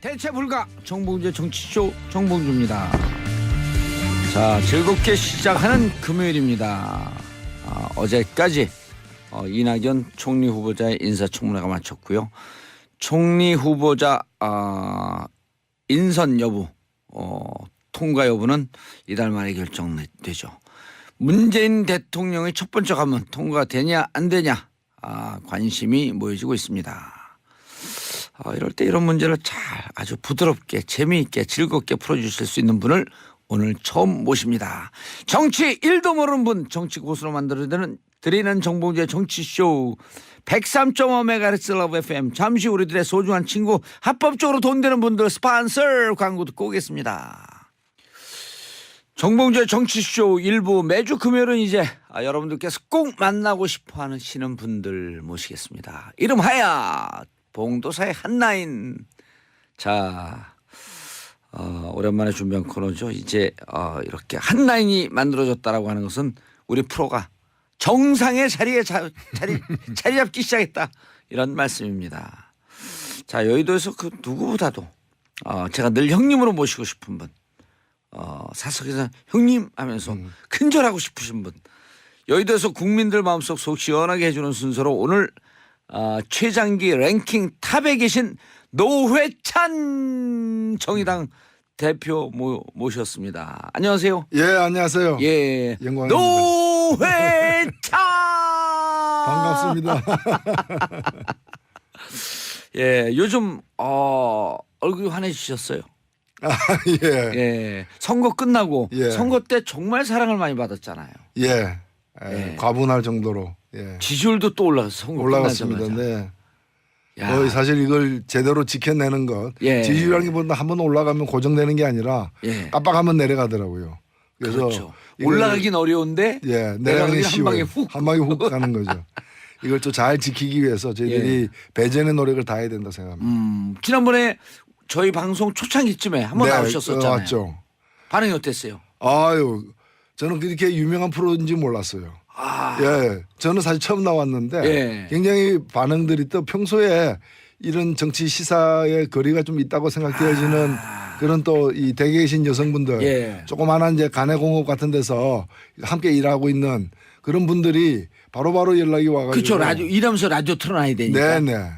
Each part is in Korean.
대체 불가 정봉주의 정치쇼 정봉주입니다. 자 즐겁게 시작하는 금요일입니다. 아, 어제까지 어, 이낙연 총리 후보자의 인사청문회가 마쳤고요. 총리 후보자 아, 인선 여부 어, 통과 여부는 이달 말에 결정되죠. 문재인 대통령의 첫 번째 가문 통과되냐 안 되냐 아, 관심이 모여지고 있습니다. 어, 이럴 때 이런 문제를 잘 아주 부드럽게 재미있게 즐겁게 풀어주실 수 있는 분을 오늘 처음 모십니다. 정치 1도 모르는 분 정치 고수로 만들어드리는 드리는 정봉주의 정치쇼 103.5MHz 러브 FM 잠시 우리들의 소중한 친구 합법적으로 돈 되는 분들 스폰서 광고 듣고 오겠습니다. 정봉주의 정치쇼 일부 매주 금요일은 이제 아, 여러분들께서 꼭 만나고 싶어 하시는 분들 모시겠습니다. 이름하여 봉도사의 한나인. 자, 어, 오랜만에 준비한 코너죠. 이제 어, 이렇게 한라인이 만들어졌다라고 하는 것은 우리 프로가 정상의 자리에 자, 자리 자리 잡기 시작했다 이런 말씀입니다. 자 여의도에서 그 누구보다도 어, 제가 늘 형님으로 모시고 싶은 분, 어, 사석에서 형님 하면서 큰절하고 싶으신 분, 여의도에서 국민들 마음속 속 시원하게 해주는 순서로 오늘 어, 최장기 랭킹 탑에 계신 노회찬 정의당 대표 모, 모셨습니다. 안녕하세요. 예, 안녕하세요. 예, 영광입니다. 노회찬 반갑습니다. 예, 요즘 어, 얼굴이 환해지셨어요. 아, 예. 예, 선거 끝나고 예. 선거 때 정말 사랑을 많이 받았잖아요. 예. 예. 예. 과분할 정도로 예. 지지율도 또 올라서 선거 올라갔습니다. 끝나자마자. 네. 야, 뭐 사실 이걸 제대로 지켜내는 것 예. 지지율이라기보다 한번 올라가면 고정되는 게 아니라 예. 깜빡하면 내려가더라고요. 그래서 그렇죠. 이걸- 올라가긴 어려운데 예, 내려가기 한 쉬워요. 방에 훅. 한 방에 훅 가는 거죠. 이걸 또 잘 지키기 위해서 저희들이 배전의 노력을 다해야 된다 생각합니다. 예. 음, 지난번에 저희 방송 초창기쯤에 한 번 네, 나오셨었잖아요. 어, 왔죠. 반응이 어땠어요? 아유, 저는 그렇게 유명한 프로인지 몰랐어요. 아, 예, 저는 사실 처음 나왔는데 예. 굉장히 반응들이 또 평소에 이런 정치 시사에 거리가 좀 있다고 생각되어지는 그런 또이 댁에 계신 여성분들 아. 예. 조그마한 이제 간해공업 같은 데서 함께 일하고 있는 그런 분들이 바로바로 연락이 와가지고 그렇죠. 라디오 일하면서 라디오 틀어놔야 되니까. 네네.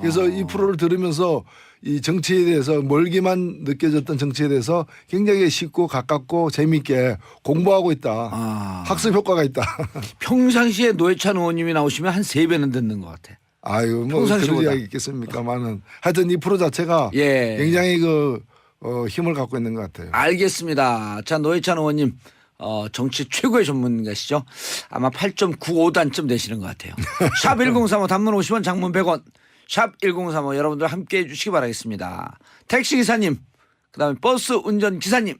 그래서 이 프로를 들으면서 이 정치에 대해서 멀기만 느껴졌던 정치에 대해서 굉장히 쉽고 가깝고 재미있게 공부하고 있다. 아, 학습 효과가 있다. 평상시에 노회찬 의원님이 나오시면 한 세 배는 듣는 것 같아. 아유 뭐 평상시보다. 그런 이야기 있겠습니까만은 하여튼 이 프로 자체가 예. 굉장히 그 어, 힘을 갖고 있는 것 같아요. 알겠습니다. 자 노회찬 의원님 어, 정치 최고의 전문가시죠. 아마 8.95단쯤 되시는 것 같아요. 샵 1035 단문 50원 장문 100원 샵 1035 여러분들 함께 해주시기 바라겠습니다. 택시기사님 그 다음에 버스 운전 기사님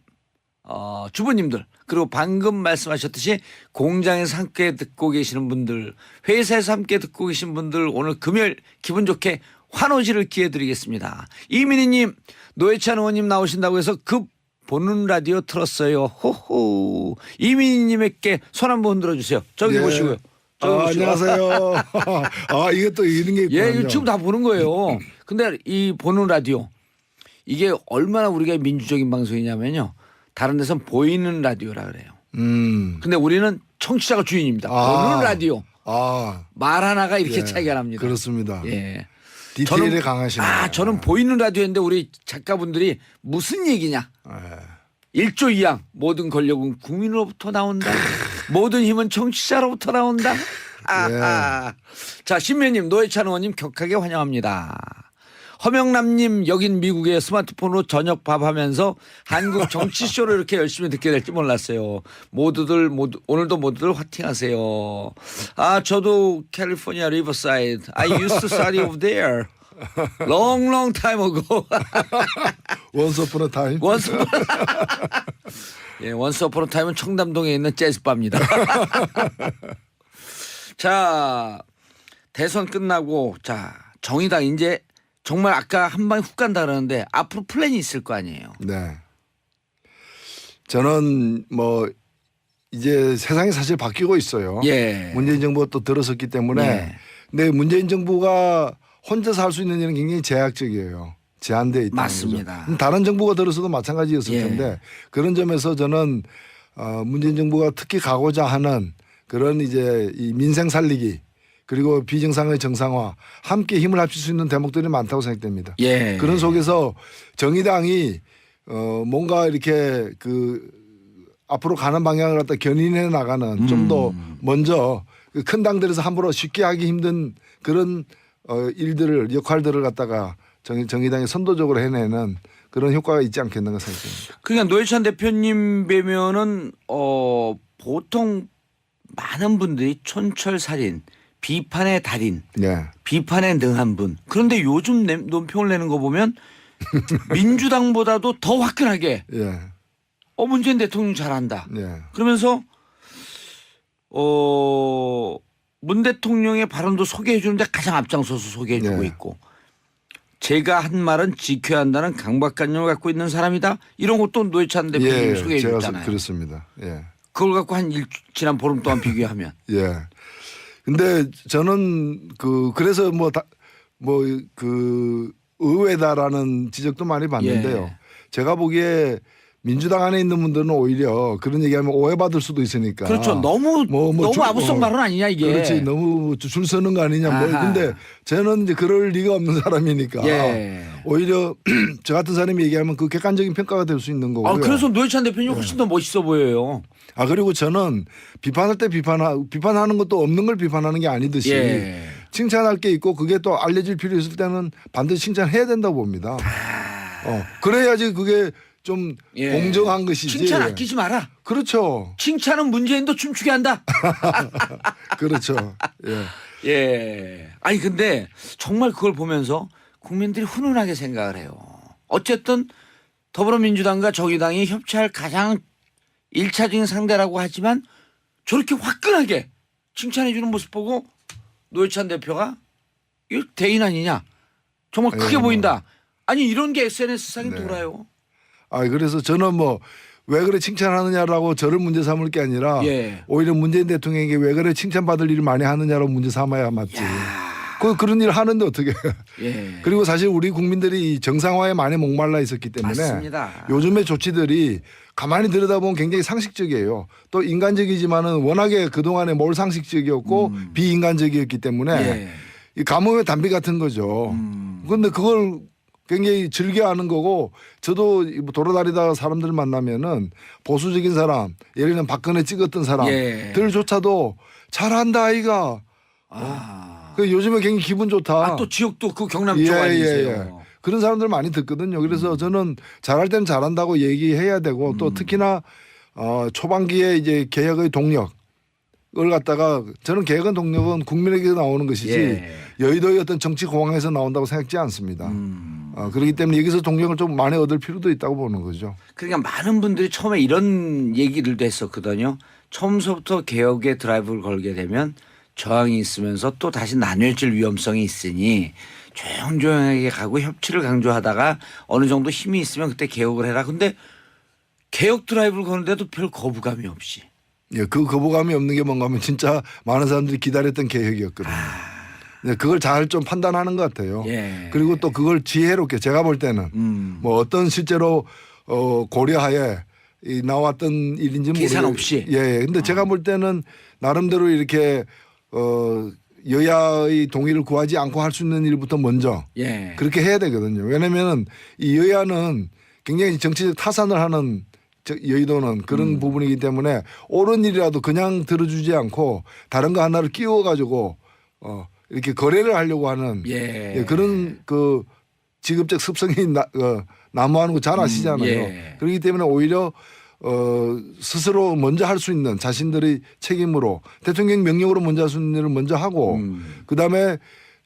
어, 주부님들 그리고 방금 말씀하셨듯이 공장에서 함께 듣고 계시는 분들 회사에서 함께 듣고 계신 분들 오늘 금요일 기분 좋게 환호지를 기해 드리겠습니다. 이민희님 노회찬 의원님 나오신다고 해서 급 보는 라디오 틀었어요. 호호 이민희님에게 손 한번 흔들어 주세요. 저기 예. 보시고요. 아. 안녕하세요. 아 이게 또 이런 게 예, 있군요. 이거 지금 다 보는 거예요. 근데 이 보는 라디오 이게 얼마나 우리가 민주적인 방송이냐면요. 다른 데선 보이는 라디오라 그래요. 음. 근데 우리는 청취자가 주인입니다. 아. 보는 라디오 아 말 하나가 이렇게 예, 차이가 납니다. 그렇습니다. 예. 디테일에 강하시네요. 아, 저는 보이는 라디오인데 우리 작가분들이 무슨 얘기냐? 예. 1조 2항 모든 권력은 국민으로부터 나온다. 모든 힘은 정치자로부터 나온다. 아, 자 신면님 노회찬 의원님 격하게 환영합니다. 허명남님 여긴 미국에 스마트폰으로 저녁 밥 하면서 한국 정치쇼를 이렇게 열심히 듣게 될지 몰랐어요. 모두들 모두 오늘도 모두들 화팅하세요. 아 저도 캘리포니아 리버사이드. I used to study over there. Long long time ago. 원스 오픈 타임. 원스 예, 원스 어퍼너 타임은 청담동에 있는 재즈바입니다. 자, 대선 끝나고 자, 정의당 이제 정말 아까 한 방에 훅 간다 그러는데 앞으로 플랜이 있을 거 아니에요. 네. 저는 뭐 이제 세상이 사실 바뀌고 있어요. 예. 문재인 정부가 또 들어섰기 때문에 네. 근데 문재인 정부가 혼자서 할 수 있는 일은 굉장히 제약적이에요. 제한되어 있다. 맞습니다. 다른 정부가 들어서도 마찬가지였을 예. 텐데 그런 점에서 저는 어, 문재인 정부가 특히 가고자 하는 그런 이제 이 민생 살리기 그리고 비정상의 정상화 함께 힘을 합칠 수 있는 대목들이 많다고 생각됩니다. 예. 그런 속에서 정의당이 어 뭔가 이렇게 그 앞으로 가는 방향을 갖다 견인해 나가는 좀더 음. 먼저 그큰 당들에서 함부로 쉽게 하기 힘든 그런 어 일들을 역할들을 갖다가 정, 정의당이 선도적으로 해내는 그런 효과가 있지 않겠는가 생각합니다. 그러니까 노회찬 대표님 뵈면은 어 보통 많은 분들이 촌철살인, 비판의 달인, 네. 비판에 능한 분. 그런데 요즘 내- 논평을 내는 거 보면 민주당보다도 더 화끈하게 예. 어 문재인 대통령 잘한다. 예. 그러면서 어 문 대통령의 발언도 소개해 주는데 가장 앞장서서 소개해 주고 네. 있고 제가 한 말은 지켜야 한다는 강박관념을 갖고 있는 사람이다. 이런 것도 노회찬 대표님 예. 소개해 제가 줬잖아요. 그렇습니다. 예. 그걸 갖고 한 일, 지난 보름 동안 비교하면 예. 근데 저는 그 그래서 뭐 다 뭐 그 의외다라는 지적도 많이 받는데요. 예. 제가 보기에 민주당 안에 있는 분들은 오히려 그런 얘기하면 오해받을 수도 있으니까. 그렇죠. 너무 뭐, 뭐 너무 줄- 아부성 어, 발언 아니냐 이게. 그렇지. 너무 줄 서는 거 아니냐. 뭐 아하. 근데 저는 이제 그럴 리가 없는 사람이니까. 예. 오히려 저 같은 사람이 얘기하면 그 객관적인 평가가 될 수 있는 거고요. 아 그래서 노회찬 대표님 훨씬 더 멋있어 보여요. 아 그리고 저는 비판할 때 비판하 비판하는 것도 없는 걸 비판하는 게 아니듯이 예. 칭찬할 게 있고 그게 또 알려질 필요 있을 때는 반드시 칭찬해야 된다고 봅니다. 어 그래야지 그게 좀 아. 예. 공정한 것이지. 칭찬 아끼지 마라. 그렇죠, 칭찬은 문재인도 춤추게 한다. 그렇죠. 예. 예. 아니 근데 정말 그걸 보면서 국민들이 훈훈하게 생각을 해요. 어쨌든 더불어민주당과 정의당이 협치할 가장 일차적인 상대라고 하지만 저렇게 화끈하게 칭찬해 주는 모습 보고 노회찬 대표가 이거 대인 아니냐. 정말 크게 예, 뭐. 보인다. 아니 이런 게 SNS상에 네. 돌아요. 아 그래서 저는 뭐 왜 그래 칭찬하느냐라고 저를 문제 삼을 게 아니라 예. 오히려 문재인 대통령에게 왜 그래 칭찬받을 일을 많이 하느냐로 문제 삼아야 맞지. 그 그런 일을 하는데 어떻게? 예. 그리고 사실 우리 국민들이 이 정상화에 많이 목말라 있었기 때문에 맞습니다. 요즘의 조치들이 가만히 들여다보면 굉장히 상식적이에요. 또 인간적이지만은 워낙에 그 동안에 몰 상식적이었고 비인간적이었기 때문에 음. 예. 이 감옥의 담비 같은 거죠. 음. 그런데 그걸 굉장히 즐겨하는 거고 저도 뭐 돌아다니다가 사람들 만나면은 보수적인 사람 예를 들면 박근혜 찍었던 예. 사람들조차도 잘한다 아이가 아. 그 요즘에 굉장히 기분 좋다. 아, 또 지역도 그 경남 예, 쪽 예, 아니세요? 예. 그런 사람들 많이 듣거든요. 그래서 음. 저는 잘할 때는 잘한다고 얘기해야 되고 또 특히나 어, 초반기에 이제 개혁의 동력 을 갖다가 저는 개혁의 동력은 국민에게서 나오는 것이지 예. 여의도의 어떤 정치 공항에서 나온다고 생각지 않습니다. 음. 어, 그렇기 때문에 여기서 동력을 좀 많이 얻을 필요도 있다고 보는 거죠. 그러니까 많은 분들이 처음에 이런 얘기들도 했었거든요. 처음서부터 개혁에 드라이브를 걸게 되면 저항이 있으면서 또 다시 나뉘어질 위험성이 있으니 조용조용하게 가고 협치를 강조하다가 어느 정도 힘이 있으면 그때 개혁을 해라. 근데 개혁 드라이브를 거는데도 별 거부감이 없이. 예, 그 거부감이 없는 게 뭔가 하면 진짜 많은 사람들이 기다렸던 개혁이었거든요. 네, 그걸 잘 좀 판단하는 것 같아요. 아. 예. 그리고 또 그걸 지혜롭게 제가 볼 때는 음. 뭐 어떤 실제로 어 고려하에 이 나왔던 일인지 계산 모르겠- 없이? 예, 예. 근데 제가 볼 때는 나름대로 이렇게 어 여야의 동의를 구하지 않고 할 수 있는 일부터 먼저 예. 그렇게 해야 되거든요. 왜냐면은 이 여야는 굉장히 정치적 타산을 하는 저- 여의도는 그런 음. 부분이기 때문에 옳은 일이라도 그냥 들어주지 않고 다른 거 하나를 끼워 가지고 어 이렇게 거래를 하려고 하는 예. 예, 그런 그 직업적 습성이 나, 어, 난무하는 거 잘 아시잖아요. 예. 그렇기 때문에 오히려 어, 스스로 먼저 할 수 있는 자신들의 책임으로 대통령 명령으로 먼저 할 수 있는 일을 먼저 하고 음. 그다음에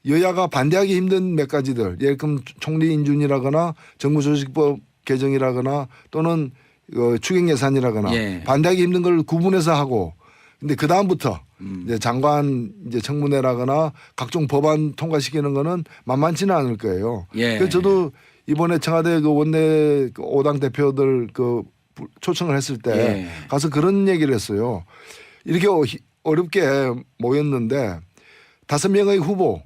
여야가 반대하기 힘든 몇 가지들 예를 들면 총리 인준이라거나 정부 조직법 개정이라거나 또는 어, 추경 예산이라거나 예. 반대하기 힘든 걸 구분해서 하고 근데 그 다음부터 음. 이제 장관 이제 청문회라거나 각종 법안 통과시키는 거는 만만치는 않을 거예요. 예. 그래서 저도 이번에 청와대 그 원내 그 오당 대표들 그 부- 초청을 했을 때 예. 가서 그런 얘기를 했어요. 이렇게 어- 어렵게 모였는데 다섯 명의 후보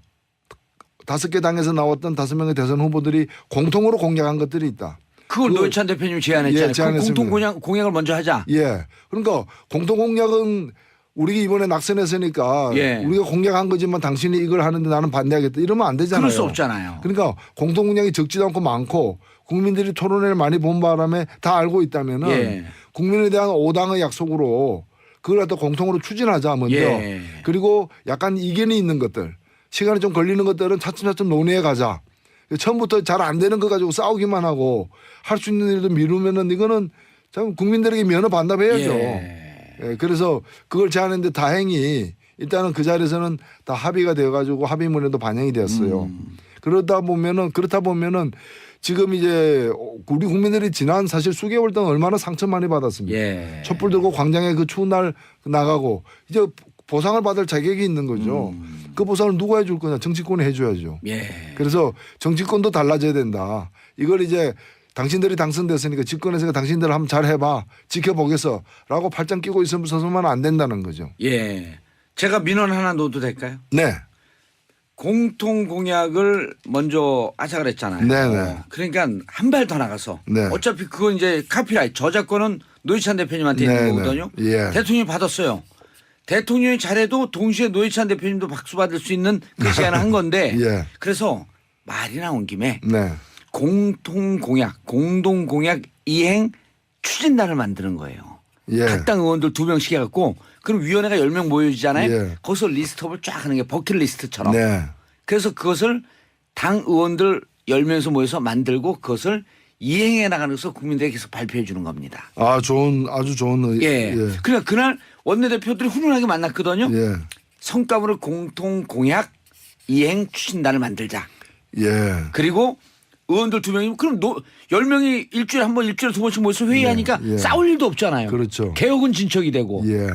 다섯 개 당에서 나왔던 다섯 명의 대선 후보들이 공통으로 공약한 것들이 있다. 그걸 그거- 노회찬 대표님이 제안했잖아요. 예, 그. 공통 공약, 공약을 먼저 하자. 예. 그러니까 공통 공약은 우리가 이번에 낙선했으니까 예. 우리가 공약한 거지만 당신이 이걸 하는데 나는 반대하겠다 이러면 안 되잖아요. 그럴 수 없잖아요. 그러니까 공통 공약이 적지도 않고 많고 국민들이 토론회를 많이 본 바람에 다 알고 있다면은 예. 국민에 대한 5당의 약속으로 그걸 갖다 공통으로 추진하자 먼저 예. 그리고 약간 이견이 있는 것들 시간이 좀 걸리는 것들은 차츰차츰 논의해 가자 처음부터 잘 안 되는 거 가지고 싸우기만 하고 할 수 있는 일도 미루면은 이거는 참 국민들에게 면허 반납해야죠. 예. 예, 그래서 그걸 제안했는데 다행히 일단은 그 자리에서는 다 합의가 되어가지고 합의문에도 반영이 되었어요. 음. 그러다 보면은 그렇다 보면은 지금 이제 우리 국민들이 지난 사실 수개월 동안 얼마나 상처 많이 받았습니까? 예. 촛불 들고 광장에 그 추운 날 나가고 이제 보상을 받을 자격이 있는 거죠. 음. 그 보상을 누가 해줄 거냐? 정치권이 해줘야죠. 예. 그래서 정치권도 달라져야 된다. 이걸 이제 당신들이 당선됐으니까 집권에서 당신들 한번 잘 해봐 지켜보겠어라고 팔짱 끼고 있으면 안 된다는 거죠. 예. 제가 민원 하나 넣어도 될까요? 네, 공통 공약을 먼저 하자 그랬잖아요. 네네. 어, 그러니까 한 발 더 나가서 네. 어차피 그건 이제 카피라이트 저작권은 노회찬 대표님한테 네네. 있는 거거든요. 예. 대통령이 받았어요. 대통령이 잘해도 동시에 노회찬 대표님도 박수 받을 수 있는 그 시간을 한 건데 예. 그래서 말이 나온 김에 네, 공통 공약, 공동 공약 이행 추진단을 만드는 거예요. 예. 각 당 의원들 두 명씩 해갖고 그럼 위원회가 열 명 모여지잖아요. 예. 거기서 리스트업을 쫙 하는 게 버킷리스트처럼. 네, 그래서 그것을 당 의원들 열 명에서 모여서 만들고 그것을 이행해 것을 국민들에게 계속 발표해 주는 겁니다. 아 좋은 아주 좋은 의- 예. 예, 그러니까 그날 원내대표들이 훈훈하게 만났거든요. 예, 성과물을 공통 공약 이행 추진단을 만들자. 예. 그리고 의원들 두 명이 그럼 노, 열 명이 일주일에 한 번 일주일에 두 번씩 모여서 회의하니까 예. 싸울 일도 없잖아요. 그렇죠. 개혁은 진척이 되고. 예.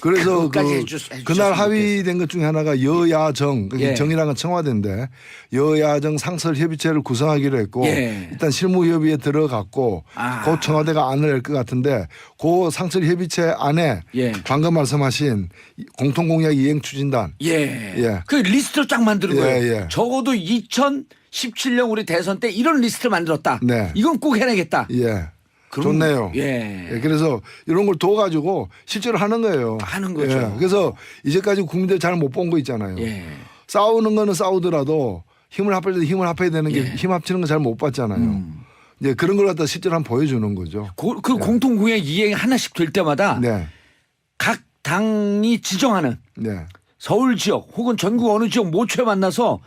그래서 그, 그것까지 해주- 해주셨으면 그날 합의된 것 중에 하나가 여야정 예. 정이라는 건 청와대인데 여야정 상설 협의체를 구성하기로 했고 예. 일단 실무 협의에 들어갔고 아. 그 청와대가 안을 낼것 같은데 그 상설 협의체 안에 예. 방금 말씀하신 공통 공약 이행 추진단 예. 예. 그 리스트를 쫙 만드는 예, 거예요. 예. 적어도 2017년 우리 대선 때 이런 리스트를 만들었다. 네. 이건 꼭 해내겠다. 예. 그럼- 좋네요. 예. 예, 그래서 이런 걸 둬가지고 실제로 하는 거예요. 하는 거죠. 예, 그래서 이제까지 국민들 잘 못 본 거 있잖아요. 예. 싸우는 거는 싸우더라도 힘을 합할 때 힘을 합해야 되는 게 예. 음. 힘 합치는 거 잘 못 봤잖아요. 이제 그런 걸 갖다 실제로 한번 보여주는 거죠. 고- 그 공통 공약 이행 하나씩 될 때마다 네, 각 당이 지정하는 네, 서울 지역 혹은 전국 어느 지역 모처에 만나서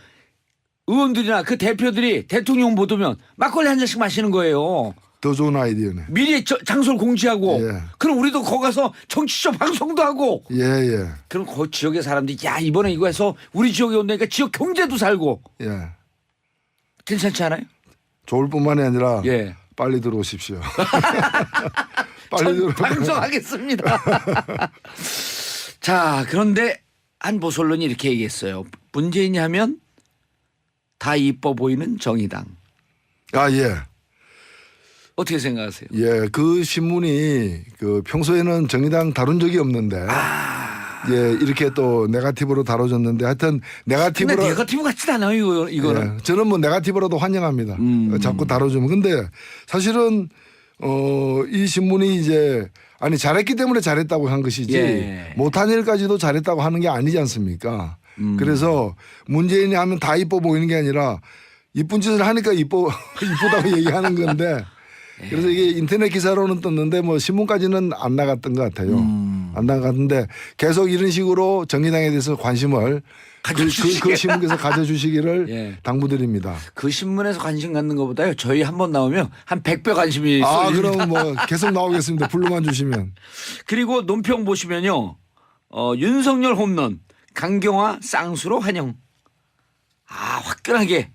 의원들이나 그 대표들이 대통령 못 오면 막걸리 한 잔씩 마시는 거예요. 더 좋은 아이디어네. 미리 저- 장소를 공지하고 예. 그럼 우리도 거기 가서 정치적 방송도 하고 예, 예, 그럼 그 지역의 사람들이 야 이번에 이거 해서 우리 지역에 온다니까 지역 경제도 살고 예. 괜찮지 않아요? 좋을 뿐만이 아니라 예. 빨리 들어오십시오. 빨리 전 들어. 방송하겠습니다. 자 그런데 한 보솔론이 이렇게 얘기했어요. 문재인이 하면 다 이뻐 보이는 정의당 아 예. 어떻게 생각하세요? 예, 그 신문이 그 평소에는 정의당 다룬 적이 없는데 아. 예, 이렇게 또 네가티브로 다뤄졌는데 하여튼 네가티브로 네거티브 같진 않아요 이거 이거 는. 예, 저는 뭐 네가티브라도 환영합니다. 음. 어, 자꾸 다뤄주면. 근데 사실은 어, 이 신문이 이제 아니 잘했기 때문에 잘했다고 한 것이지 예. 못한 일까지도 잘했다고 하는 게 아니지 않습니까? 음. 그래서 문재인이 하면 다 이뻐 보이는 게 아니라 이쁜 짓을 하니까 이뻐 이쁘다고 얘기하는 건데 예. 그래서 이게 인터넷 기사로는 떴는데 뭐 신문까지는 안 나갔던 것 같아요. 음. 안 나갔는데 계속 이런 식으로 정의당에 대해서 관심을 그, 그. 그 신문께서 가져주시기를 예. 당부드립니다. 그 신문에서 관심 갖는 것보다요 저희 한 번 나오면 한 100배 관심이 아. 그럼 뭐 계속 나오겠습니다. 불러만 주시면. 그리고 논평 보시면요 어, 윤석열 홈런 강경화 쌍수로 환영. 아 화끈하게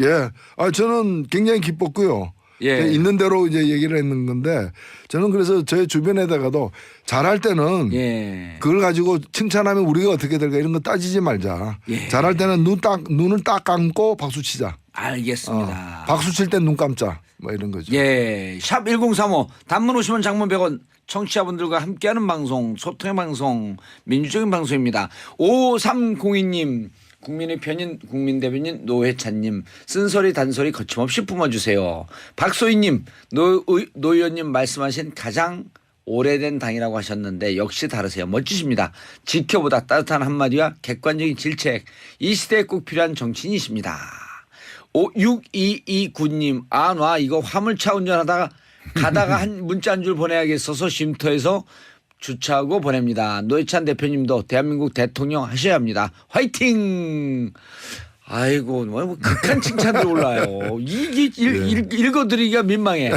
예. 아, 저는 굉장히 기뻤고요. 예. 네, 있는 대로 이제 얘기를 했는 건데 저는 그래서 제 주변에다가도 잘할 때는 예. 그걸 가지고 칭찬하면 우리가 어떻게 될까 이런 거 따지지 말자. 예. 잘할 때는 눈 딱 눈을 딱 감고 박수 치자. 알겠습니다. 어, 박수 칠 때 눈 감자. 뭐 이런 거죠. 예, 샵 1035 단문 50원 장문 100원 청취자분들과 함께하는 방송 소통의 방송 민주적인 방송입니다. 5302님 국민의 편인 국민 대변인 노회찬님 쓴소리 단소리 거침없이 뿜어주세요. 박소희님 노 의원님 말씀하신 가장 오래된 당이라고 하셨는데 역시 다르세요. 멋지십니다. 지켜보다 따뜻한 한마디와 객관적인 질책 이 시대에 꼭 필요한 정치인이십니다. 6229님 아놔 이거 화물차 운전하다가 가다가 한 문자 한 줄 보내야겠어서 쉼터에서 주차하고 보냅니다. 노회찬 대표님도 대한민국 대통령 하셔야 합니다. 화이팅! 아이고 뭐, 뭐 극한 칭찬들 올라요. 이게 읽, 읽, 읽어드리기가 민망해.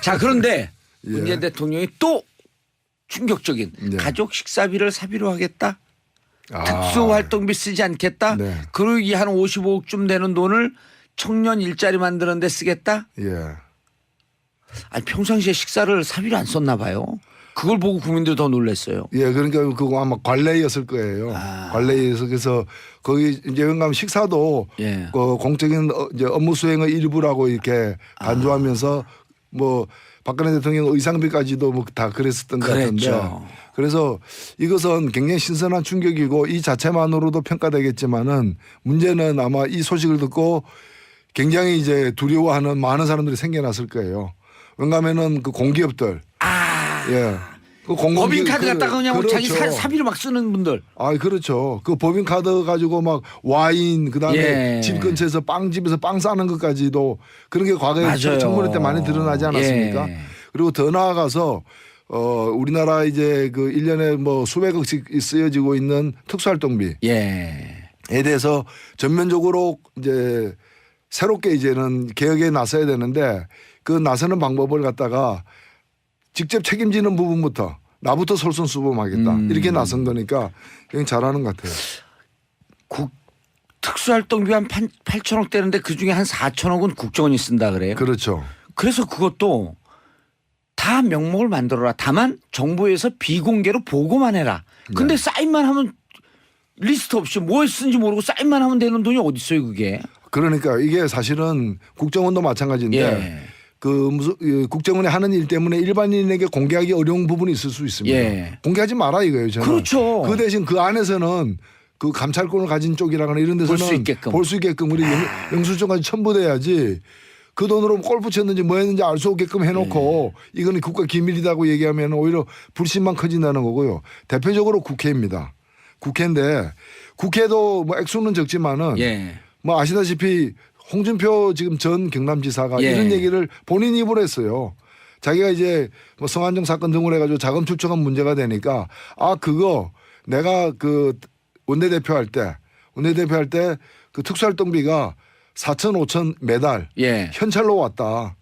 자 그런데 예. 문재인 대통령이 또 충격적인 네. 가족 식사비를 사비로 하겠다. 아, 특수활동비 쓰지 않겠다. 네. 그러기 한 55억쯤 되는 돈을 청년 일자리 만드는데 쓰겠다. 예. 아니 평상시에 식사를 사비로 안 썼나 봐요. 그걸 보고 국민들이 더 놀랐어요. 예, 그러니까 그거 아마 관례였을 거예요. 아. 관례에서 그래서 거기 이제 영감 식사도 예. 그 공적인 어, 이제 업무 수행의 일부라고 이렇게 간주하면서 뭐 박근혜 대통령 의상비까지도 뭐 다 그랬었던 것 같은데. 그랬죠. 그래서 이것은 굉장히 신선한 충격이고 이 자체만으로도 평가되겠지만은 문제는 아마 이 소식을 듣고 굉장히 이제 두려워하는 많은 사람들이 생겨났을 거예요. 왜냐하면은 그 공기업들 아. 예. 그 공공기- 법인카드 그- 갖다가 그냥 뭐 자기 사, 그렇죠. 사비로 막 쓰는 분들. 아, 그렇죠. 그 법인카드 가지고 막 와인, 그 다음에 예. 집 근처에서 빵집에서 빵 싸는 것까지도 그런 게 과거에 맞아요. 청문회 때 많이 드러나지 않았습니까? 예. 그리고 더 나아가서 어, 우리나라 이제 그 1년에 뭐 수백억씩 쓰여지고 있는 특수활동비에 예. 대해서 전면적으로 이제 새롭게 이제는 개혁에 나서야 되는데 그 나서는 방법을 갖다가 직접 책임지는 부분부터 나부터 솔선수범하겠다 음. 이렇게 나선 거니까 굉장히 잘하는 것 같아요. 국 특수활동비 한 8천억 되는데 그 중에 한 4천억은 국정원이 쓴다 그래요. 그렇죠. 그래서 그것도 다 명목을 만들어라. 다만 정부에서 비공개로 보고만 해라. 근데 네. 사인만 하면 리스트 없이 뭐 쓰는지 모르고 사인만 하면 되는 돈이 어디 있어요 그게? 그러니까 이게 사실은 국정원도 마찬가지인데 예. 그 무슨 이 국정원이 하는 일 때문에 일반인에게 공개하기 어려운 부분이 있을 수 있습니다. 예. 공개하지 마라 이거예요. 저는. 그렇죠. 그 대신 그 안에서는 그 감찰권을 가진 쪽이라거나 이런 데서는 볼 수 있게끔. 아. 볼수 있게끔 우리 영- 영수증까지 첨부돼야지 그 돈으로 골프 쳤는지 뭐 했는지 알 수 없게끔 해놓고 예. 이거는 국가 기밀이라고 얘기하면 오히려 불신만 커진다는 거고요. 대표적으로 국회입니다. 국회인데 국회도 뭐 액수는 적지만은 예. 뭐 아시다시피 홍준표 지금 전 경남지사가 예. 이런 얘기를 본인 입으로 했어요. 자기가 이제 뭐 성안정 사건 등으로 해가지고 자금 출처가 문제가 되니까 아 그거 내가 그 원내대표 할 때 원내대표 할 때 그 특수활동비가 4천 5천 매달 예. 현찰로 왔다.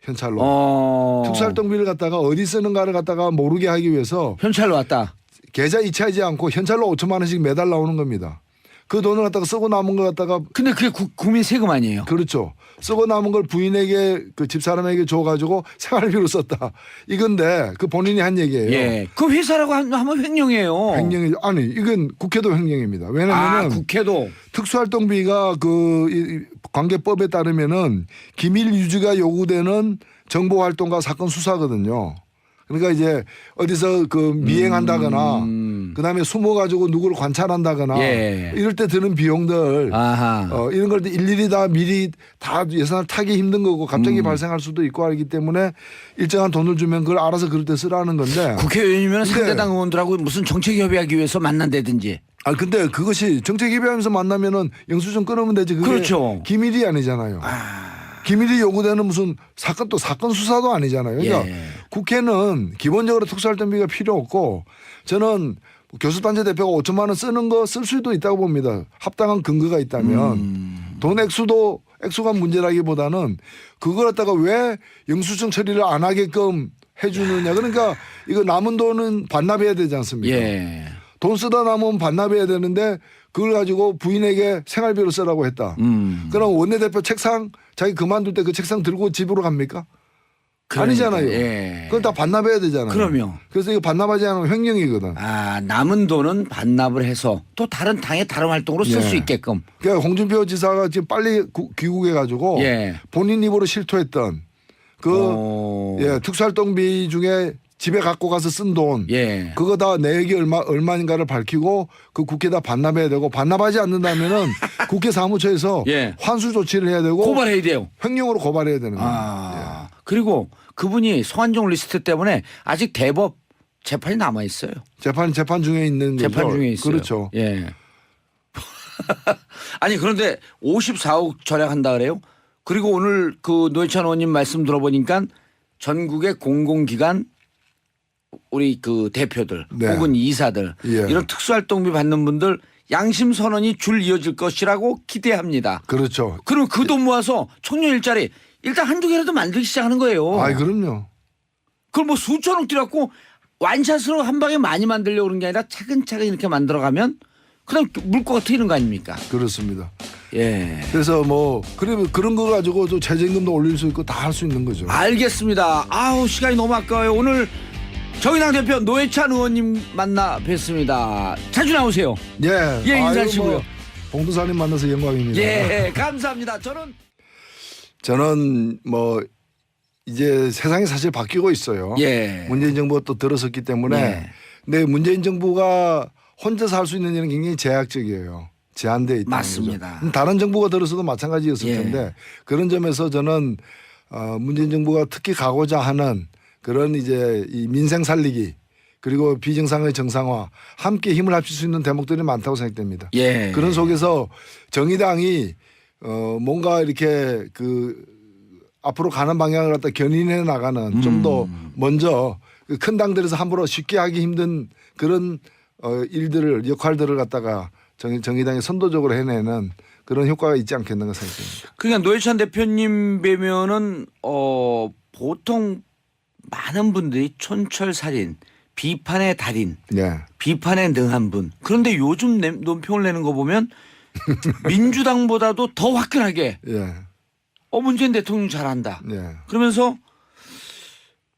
현찰로. 어. 특수활동비를 갖다가 어디 쓰는가를 갖다가 모르게 하기 위해서 현찰로 왔다. 계좌 이체하지 않고 현찰로 5천만 원씩 매달 나오는 겁니다. 그 돈을 갖다가 쓰고 남은 거 갖다가 근데 그게 국, 국민 세금 아니에요? 그렇죠. 쓰고 남은 걸 부인에게 그 집사람에게 줘가지고 생활비로 썼다. 이건데 그 본인이 한 얘기예요. 예. 그 회사라고 한- 하면 횡령이에요. 횡령이 아니 이건 국회도 횡령입니다. 아, 왜냐하면 국회도. 특수활동비가 그 이- 관계법에 따르면은 기밀 유지가 요구되는 정보 활동과 사건 수사거든요. 그러니까 이제 어디서 그 미행한다거나 음. 그다음에 숨어 가지고 누구를 관찰한다거나 예. 이럴 때 드는 비용들 아하. 어, 이런 걸 일일이 다 미리 다 예산을 타기 힘든 거고 갑자기 음. 발생할 수도 있고 하기 때문에 일정한 돈을 주면 그걸 알아서 그럴 때 쓰라는 건데. 국회의원이면 상대당 의원들하고 무슨 정책 협의하기 위해서 만난다든지. 아 근데 그것이 정책 협의하면서 만나면은 영수증 끊으면 되지. 그게 그렇죠. 기밀이 아니잖아요. 기밀이 요구되는 무슨 사건 또 사건 수사도 아니잖아요. 그러니까 예. 국회는 기본적으로 특수활동비가 필요 없고 저는 교수단체 대표가 5천만 원 쓰는 거 쓸 수도 있다고 봅니다. 합당한 근거가 있다면 음. 돈 액수도 액수가 문제라기보다는 그걸 갖다가 왜 영수증 처리를 안 하게끔 해주느냐. 그러니까 이거 남은 돈은 반납해야 되지 않습니까? 예. 돈 쓰다 남으면 반납해야 되는데 그걸 가지고 부인에게 생활비로 쓰라고 했다. 음. 그럼 원내대표 책상 자기 그만둘 때 그 책상 들고 집으로 갑니까? 아니잖아요. 예. 그건 다 반납해야 되잖아요. 그럼요. 그래서 이거 반납하지 않으면 횡령이거든. 아, 남은 돈은 반납을 해서 또 다른 당의 다른 활동으로 쓸 예. 수 있게끔. 그러니까 홍준표 지사가 지금 빨리 구- 귀국해 가지고 예. 본인 입으로 실토했던 그 어. 예, 특수활동비 중에 집에 갖고 가서 쓴 돈 예. 그거 다 내역이 얼마 얼마인가를 밝히고 그 국회에다 반납해야 되고 반납하지 않는다면은 국회 사무처에서 예. 환수 조치를 해야 되고 고발해야 돼요. 횡령으로 고발해야 되는 거예요. 아. 그리고 그분이 성한종 리스트 때문에 아직 대법 재판이 남아 있어요. 재판 재판 중에 있는 거죠. 재판 중에 있어요. 그렇죠. 예. 아니 그런데 54억 절약한다 그래요? 그리고 오늘 그 노회찬 의원님 말씀 들어보니까 전국의 공공기관 우리 그 대표들 네. 혹은 이사들 예. 이런 특수활동비 받는 분들 양심 선언이 줄 이어질 것이라고 기대합니다. 그렇죠. 그럼 그 돈 모아서 청년 일자리 일단 한두 개라도 만들기 시작하는 거예요. 아이 그럼요. 그걸 뭐 수천억 들였고 완샷으로 한 방에 많이 만들려고 그런 게 아니라 차근차근 이렇게 만들어가면 그냥 물꼬가 트이는 거 아닙니까? 그렇습니다. 예. 그래서 뭐 그러면 그런 거 가지고 또 최저임금도 올릴 수 있고 다 할 수 있는 거죠. 알겠습니다. 아우 시간이 너무 아까워요. 오늘 정의당 대표 노회찬 의원님 만나 뵀습니다. 자주 나오세요. 예. 예, 아이고, 인사하시고요. 뭐 봉도사님 만나서 영광입니다. 예, 감사합니다. 저는 저는 뭐 이제 세상이 사실 바뀌고 있어요. 예. 문재인 정부가 또 들어섰기 때문에 예. 근데 문재인 정부가 혼자서 할 수 있는 일은 굉장히 제약적이에요. 제한돼 있다. 맞습니다. 다른 정부가 들어서도 마찬가지였을 예. 텐데 그런 점에서 저는 어, 문재인 정부가 특히 가고자 하는 그런 이제 이 민생 살리기 그리고 비정상의 정상화 함께 힘을 합칠 수 있는 대목들이 많다고 생각됩니다. 예. 그런 속에서 정의당이 어 뭔가 이렇게 그 앞으로 가는 방향을 갖다 견인해 나가는 좀더 음. 먼저 그큰 당들에서 함부로 쉽게 하기 힘든 그런 어 일들을 역할들을 갖다가 정, 정의당이 선도적으로 해내는 그런 효과가 있지 않겠는가 생각합니다. 그러니까 노회찬 대표님 뵈면은 어 보통 많은 분들이 촌철살인, 비판의 달인, 네. 비판에 능한 분. 그런데 요즘 내- 논평을 내는 거 보면 민주당보다도 더 화끈하게 예. 어 문재인 대통령 잘한다. 네. 그러면서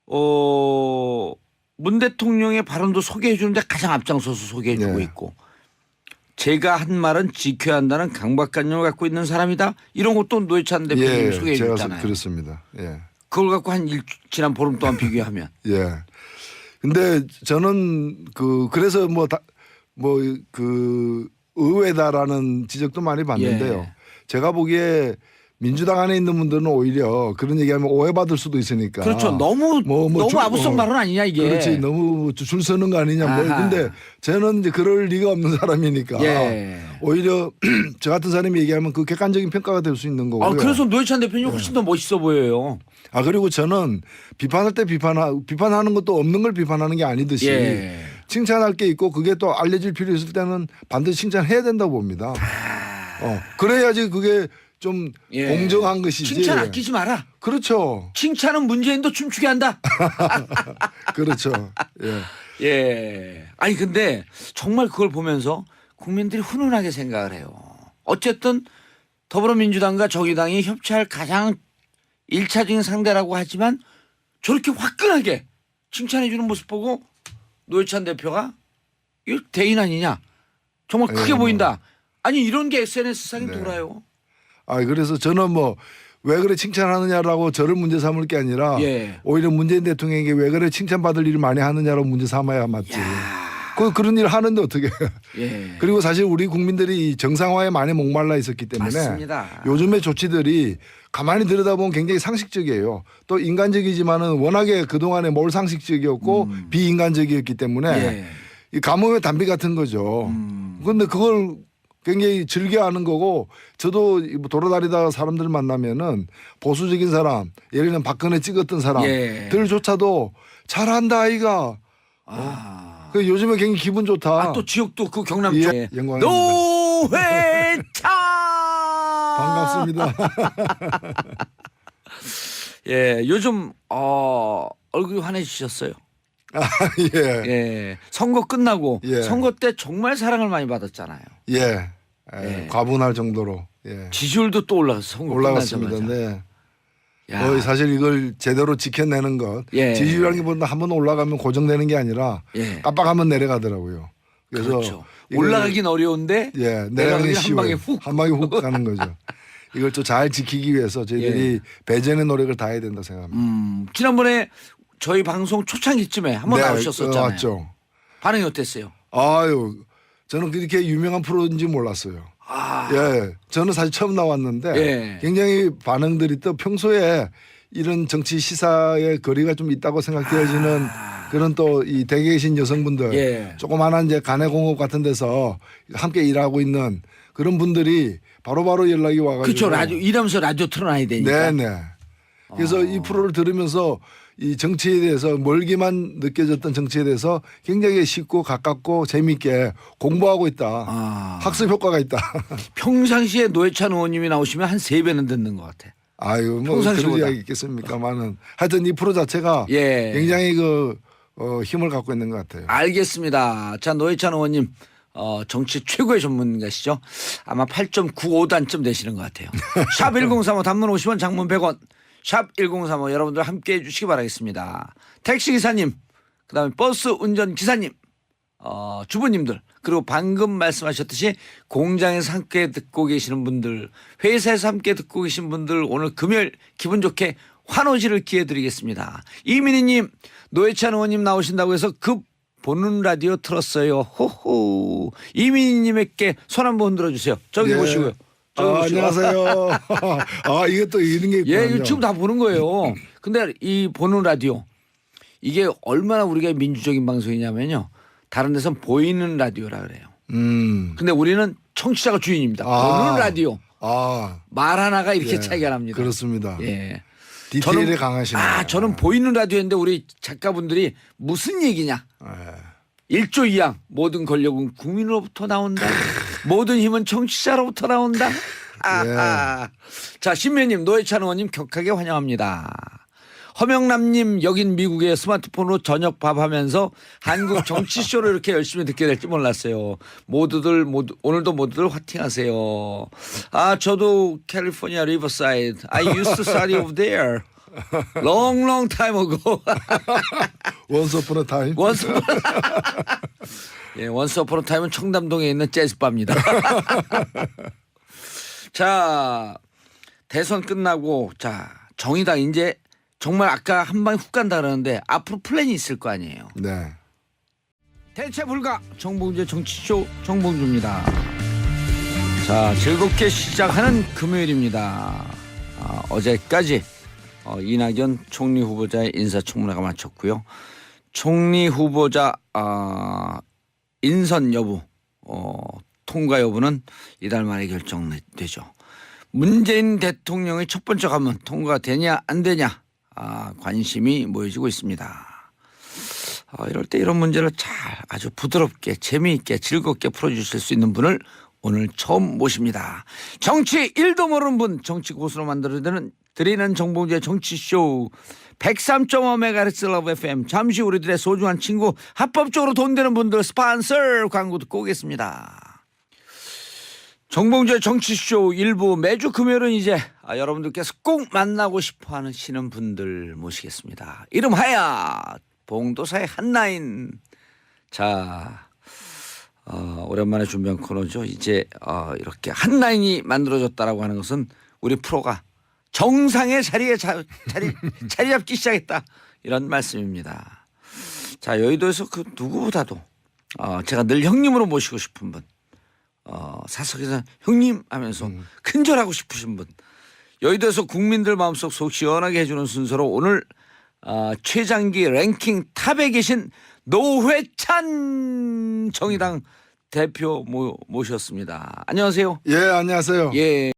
어 문 대통령의 발언도 소개해 주는데 가장 앞장서서 소개해 주고 네. 있고 제가 한 말은 지켜야 한다는 강박관념을 갖고 있는 사람이다. 이런 것도 노회찬 대표님 예. 소개해 제가 줬잖아요. 그렇습니다. 예. 그걸 갖고 한 일, 지난 보름 동안 비교하면 예. 근데 저는 그 그래서 뭐뭐그 의외다라는 지적도 많이 받는데요. 예. 제가 보기에 민주당 안에 있는 분들은 오히려 그런 얘기하면 오해받을 수도 있으니까. 그렇죠. 너무 뭐, 뭐 너무 줄- 아부성 어. 발언 아니냐 이게. 그렇지 너무 줄 서는 거 아니냐 뭐 아하. 근데 저는 이제 그럴 리가 없는 사람이니까 예. 오히려 저 같은 사람이 얘기하면 그 객관적인 평가가 될 수 있는 거고요. 아 그래서 노회찬 대표님 훨씬 더 멋있어 보여요. 아 그리고 저는 비판할 때 비판하 비판하는 것도 없는 걸 비판하는 게 아니듯이 예. 칭찬할 게 있고 그게 또 알려질 필요 있을 때는 반드시 칭찬해야 된다고 봅니다. 어 그래야지 그게 좀 아. 예. 공정한 것이지. 칭찬 아끼지 마라. 그렇죠, 칭찬은 문재인도 춤추게 한다. 그렇죠. 예. 예. 아니 근데 정말 그걸 보면서 국민들이 훈훈하게 생각을 해요. 어쨌든 더불어민주당과 정의당이 협치할 가장 일차적인 상대라고 하지만 저렇게 화끈하게 칭찬해 주는 모습 보고 노회찬 대표가 이거 대인 아니냐. 정말 크게 예, 뭐. 보인다. 아니 이런 게 SNS상에 네. 돌아요. 아 그래서 저는 뭐 왜 그래 칭찬하느냐라고 저를 문제 삼을 게 아니라 예. 오히려 문재인 대통령에게 왜 그래 칭찬받을 일을 많이 하느냐로 문제 삼아야 맞지. 야. 그 그런 일 하는데 어떻게? 예. 그리고 사실 우리 국민들이 이 정상화에 많이 목말라 있었기 때문에 맞습니다. 요즘의 조치들이 가만히 들여다보면 굉장히 상식적이에요. 또 인간적이지만은 워낙에 그동안에 뭘 상식적이었고 비인간적이었기 때문에 음. 예. 이 가뭄의 단비 같은 거죠. 음. 그런데 그걸 굉장히 즐겨하는 거고 저도 뭐 돌아다니다가 사람들 만나면은 보수적인 사람 예를 들면 박근혜 찍었던 예. 사람들조차도 잘한다 아이가 아. 그 요즘에 굉장히 기분 좋다. 아, 또 지역도 그 경남 예, 쪽에 영광입니다. 노회찬 반갑습니다. 예, 요즘 어 얼굴이 환해지셨어요. 아, 예. 예, 선거 끝나고 예. 선거 때 정말 사랑을 많이 받았잖아요. 예. 예. 예. 과분할 정도로 예. 지지율도 또 올라갔어. 선거 올라갔습니다. 끝나자마자. 네. 야, 뭐 사실 이걸 제대로 지켜내는 것 예. 지지율이라는 게보다 한번 올라가면 고정되는 게 아니라 예. 깜빡하면 내려가더라고요. 그래서 그렇죠. 이걸- 올라가긴 어려운데 예, 내려가긴 한 쉬워요. 방에 훅. 한 방에 훅 가는 거죠. 이걸 또 잘 지키기 위해서 저희들이 배전의 노력을 다해야 된다 생각합니다. 음, 지난번에 저희 방송 초창기쯤에 한번 네, 나오셨었잖아요. 어, 맞죠. 반응이 어땠어요? 아유, 저는 그렇게 유명한 프로인지 몰랐어요. 아, 예, 저는 사실 처음 나왔는데 예. 굉장히 반응들이 또 평소에 이런 정치 시사의 거리가 좀 있다고 생각되어지는 그런 또이 댁에 계신 여성분들 아. 예. 조그마한 이제 가내공업 같은 데서 함께 일하고 있는 그런 분들이 바로 바로 연락이 와가지고 그렇죠. 라디오 이러면서 라디오 틀어놔야 되니까. 네네. 그래서 이 프로를 들으면서 이 정치에 대해서 멀기만 느껴졌던 정치에 대해서 굉장히 쉽고 가깝고 재미있게 공부하고 있다. 아. 학습 효과가 있다. 평상시에 노회찬 의원님이 나오시면 한 세 배는 듣는 것 같아. 아유 뭐. 그런 이야기 있겠습니까만은 하여튼 이 프로 자체가 예. 굉장히 그 어, 힘을 갖고 있는 것 같아요. 알겠습니다. 자 노회찬 의원님 어, 정치 최고의 전문가시죠. 아마 8.95단쯤 되시는 것 같아요. 샵 1035 단문 50원 장문 100원 샵 1035 여러분들 함께 해 주시기 바라겠습니다. 택시 기사님 그다음에 버스 운전 기사님 어, 주부님들 그리고 방금 말씀하셨듯이 공장에서 함께 듣고 계시는 분들 회사에서 함께 듣고 계신 분들 오늘 금요일 기분 좋게 환호지를 기해 드리겠습니다. 이민희님 노회찬 의원님 나오신다고 해서 급 보는 라디오 틀었어요. 호호 이민희님에게 손 한번 흔들어 주세요. 저기 예. 보시고요. 저기 아, 보시고. 안녕하세요. 아 이게 또 이런 게 예, 있군요. 이거 지금 다 보는 거예요. 근데 이 보는 라디오 이게 얼마나 우리가 민주적인 방송이냐면요. 다른 데선 보이는 라디오라 그래요. 음. 근데 우리는 청취자가 주인입니다. 아. 보는 라디오 아 말 하나가 이렇게 예, 차이가 납니다. 그렇습니다. 예. 디테일에 저는- 강하시네요. 아, 저는 보이는 라디오인데 우리 작가분들이 무슨 얘기냐? 예. 1조 2항 모든 권력은 국민으로부터 나온다. 모든 힘은 정치자로부터 나온다. 아하. 자, 신매님, 노회찬 의원님 격하게 환영합니다. 허명남님 여긴 미국에 스마트폰으로 저녁 밥 하면서 한국 정치 쇼를 이렇게 열심히 듣게 될지 몰랐어요. 모두들 모두 오늘도 모두들 화팅하세요. 아 저도 캘리포니아 리버사이드. I used to study over there. Long long time ago. 원스 오픈 타임. 원스 예, 원스 어퍼너 타임은 청담동에 있는 재즈바입니다. 자, 대선 끝나고 자, 정의당 이제 정말 아까 한 방에 훅 간다 그러는데 앞으로 플랜이 있을 거 아니에요. 네. 대체 불가 정봉주의 정치쇼 정봉주입니다. 자 즐겁게 시작하는 금요일입니다. 아, 어제까지 어, 이낙연 총리 후보자의 인사청문회가 마쳤고요. 총리 후보자 아, 인선 여부 어, 통과 여부는 이달 말에 결정되죠. 문재인 대통령의 첫 번째 가문 통과되냐 안 되냐 아, 관심이 모여지고 있습니다. 어, 이럴 때 이런 문제를 잘 아주 부드럽게 재미있게 즐겁게 풀어주실 수 있는 분을 오늘 처음 모십니다. 정치 일도 모르는 분 정치 고수로 만들어드리는 드리는 정봉주의 정치쇼 103.5MHz 러브 FM 잠시 우리들의 소중한 친구 합법적으로 돈 되는 분들 스폰서 광고 듣고 오겠습니다. 정봉주의 정치쇼 일부 매주 금요일은 이제 아, 여러분들께서 꼭 만나고 싶어 하시는 분들 모시겠습니다. 이름하여 봉도사의 한나인. 자, 어, 오랜만에 준비한 코너죠. 이제 어, 이렇게 한나인이 만들어졌다라고 하는 것은 우리 프로가 정상의 자리에 자, 자리 자리 잡기 시작했다 이런 말씀입니다. 자 여의도에서 그 누구보다도 어, 제가 늘 형님으로 모시고 싶은 분, 어, 사석에서 형님 하면서 큰절하고 싶으신 분, 여의도에서 국민들 마음속 속 시원하게 해주는 순서로 오늘 어, 최장기 랭킹 탑에 계신 노회찬 정의당 대표 모, 모셨습니다. 안녕하세요. 예 안녕하세요. 예.